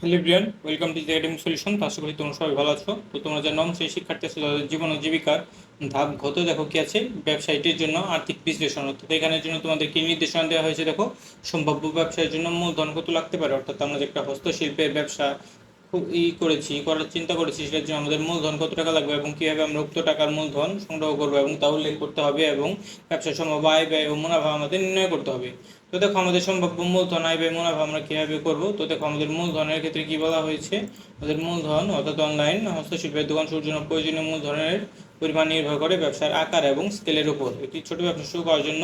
Hello Brian welcome to academic solution তো আশা করি তোমরা সবাই ভালো আছো। তো তোমরা যারা নন সেই শিক্ষার্থী আছে, তাদের জীবন ও জীবিকার ধাপ গত দেখো কি আছে ব্যবসায়ীটির জন্য আর্থিক বিশ্লেষণ। অর্থাৎ এখানের জন্য তোমাদের কি নির্দেশনা দেওয়া হয়েছে, দেখো, সম্ভাব্য ব্যবসায়ের জন্য মূলধন কত লাগতে পারে। অর্থাৎ আমরা যে একটা হস্তশিল্পের ব্যবসা ই করেছি, করার চিন্তা করেছি সেটার জন্য আমাদের মূলধন কত টাকা লাগবে এবং কীভাবে আমরা উক্ত টাকার মূলধন সংগ্রহ করব এবং তা উল্লেখ করতে হবে এবং ব্যবসা সম্ভব আয় ব্যয় ও মুনাফা আমাদের নির্ণয় করতে হবে। তো দেখো আমাদের সম্ভাব্য মূলধন আয় ব্যয় মুনাফা আমরা কীভাবে করব? তো দেখো আমাদের মূলধনের ক্ষেত্রে কি বলা হয়েছে? আমাদের মূলধন অর্থাৎ অনলাইন হস্তশিল্পের দোকান শুরুর জন্য প্রয়োজনীয় মূলধনের পরিমাণ নির্ভর করে ব্যবসার আকার এবং স্কেলের উপর। একটি ছোট ব্যবসা শুরু করার জন্য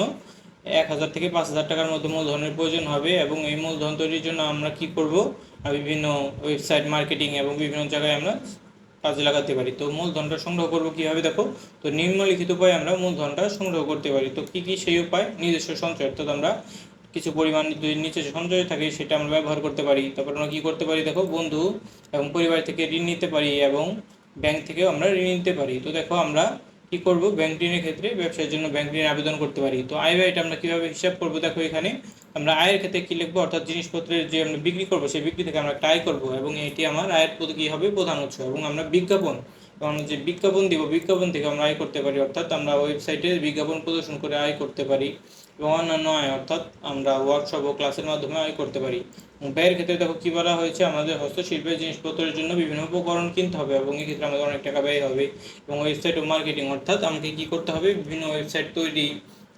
এক হাজার থেকে পাঁচ হাজার টাকার মতো মূলধনের প্রয়োজন হবে এবং এই মূলধন তৈরির জন্য আমরা কি করব? বিভিন্ন ওয়েবসাইট মার্কেটিং এবং বিভিন্ন জায়গায় আমরা কাজে লাগাতে পারি। তো মূলধনটা সংগ্রহ করব কীভাবে দেখো? তো নিম্নলিখিত উপায়ে আমরা মূলধনটা সংগ্রহ করতে পারি। তো কী কী সেই উপায়? নিজস্ব সঞ্চয়, অর্থাৎ আমরা কিছু পরিমাণ যদি নিচে সঞ্চয় থাকে সেটা আমরা ব্যবহার করতে পারি। তারপর আমরা কী করতে পারি দেখো? বন্ধু এবং পরিবার থেকে ঋণ নিতে পারি এবং ব্যাংক থেকেও আমরা ঋণ নিতে পারি। তো দেখো আমরা কি করব? ব্যাংক ঋণের ক্ষেত্রে ব্যবসার জন্য ব্যাংক ঋণের আবেদন করতে পারি। তো আয় ব্যয়টা আমরা কীভাবে হিসাব করব? দেখো এখানে আমরা আয়ের ক্ষেত্রে কী লিখব? অর্থাৎ জিনিসপত্রের যে আমরা বিক্রি করব, সেই বিক্রি থেকে আমরা একটা আয় করব এবং এটি আমার আয়ের প্রতি কী হবে? প্রধান উৎস এবং আমরা বিজ্ঞাপন আমরা যে বিজ্ঞাপন দিব, বিজ্ঞাপন থেকে আমরা আয় করতে পারি, অর্থাৎ আমরা ওয়েবসাইটে বিজ্ঞাপন প্রদর্শন করে আয় করতে পারি এবং অন্যান্য আয়, অর্থাৎ আমরা ওয়ার্কশপ ও ক্লাসের মাধ্যমে আয় করতে পারি। ব্যয়ের ক্ষেত্রে দেখো কী বলা হয়েছে, আমাদের হস্তশিল্পের জিনিসপত্রের জন্য বিভিন্ন উপকরণ কিনতে হবে এবং এক্ষেত্রে আমাদের অনেক টাকা ব্যয় হবে এবং ওয়েবসাইট ও মার্কেটিং অর্থাৎ আমাকে কী করতে হবে? বিভিন্ন ওয়েবসাইট তৈরি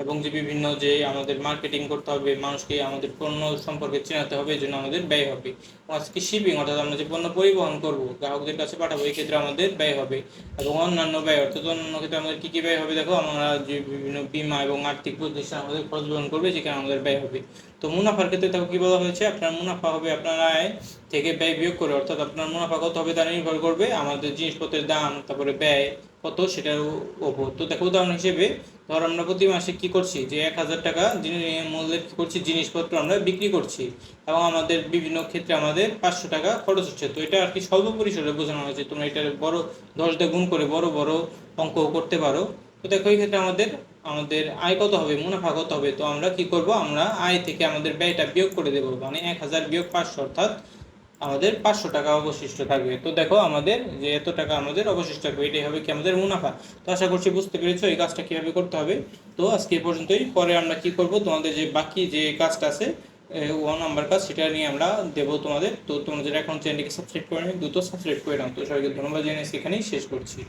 এবং যে বিভিন্ন যে আমাদের মার্কেটিং করতে হবে, মানুষকে আমাদের পণ্য সম্পর্কে চেনাতে হবে এই জন্য আমাদের ব্যয় হবে। আজকে শিপিং অর্থাৎ আমরা যে পণ্য পরিবহন করব, গ্রাহকদের কাছে পাঠাবো, এই ক্ষেত্রে আমাদের ব্যয় হবে। এবং অন্যান্য ব্যয়, অর্থাৎ অন্যান্য ক্ষেত্রে আমাদের কী কী ব্যয় হবে? দেখো, আমরা যে বিভিন্ন বীমা এবং আর্থিক প্রতিষ্ঠান আমাদের খরচ বহন করবে, সেখানে আমাদের ব্যয় হবে। তো মুনাফার ক্ষেত্রে দেখো কী বলা হয়েছে? আপনার মুনাফা হবে আপনার আয় থেকে ব্যয় বিয়োগ করে, অর্থাৎ আপনার মুনাফা কত হবে তা নির্ভর করবে আমাদের জিনিসপত্রের দাম, তারপরে ব্যয় কত সেটার ওপর। তো দেখো উদাহরণ হিসেবে ধর আমরা প্রতি মাসে কি করছি? যে এক হাজার টাকা মূল্যের কি করছি? জিনিসপত্র আমরা বিক্রি করছি এবং আমাদের বিভিন্ন ক্ষেত্রে আমাদের পাঁচশো টাকা খরচ হচ্ছে। তো এটা আর কি স্বল্প পরিসরে বোঝানো হয়েছে। তোমরা এটা বড় দশ দিয়ে গুণ করে বড় বড় অঙ্ক করতে পারো। তো দেখো, এই ক্ষেত্রে আমাদের আমাদের আয় কত হবে? মুনাফা কত হবে? তো আমরা কি করব? আমরা আয় থেকে আমাদের ব্যয়টা বিয়োগ করে দেবো। মানে এক হাজার বিয়োগ পাঁচশো, অর্থাৎ আমাদের পাঁচশো টাকা অবশিষ্ট থাকবে। তো দেখো আমাদের যে এত টাকা আমাদের অবশিষ্ট থাকবে, এটাই হবে কি আমাদের মুনাফা। তো আশা করছি বুঝতে পেরেছ এই কাজটা কীভাবে করতে হবে। তো আজকে পর্যন্তই। পরে আমরা কি করব? তোমাদের যে বাকি যে কাজটা আছে ওয়ান নাম্বার কাজ, সেটা নিয়ে আমরা দেবো তোমাদের। তো তোমাদের এখন চ্যানেলটিকে সাবস্ক্রাইব করে দ্রুত সাবস্ক্রাইব করে নাও। তো সবাইকে ধন্যবাদ জানিয়ে এখানেই শেষ করছি।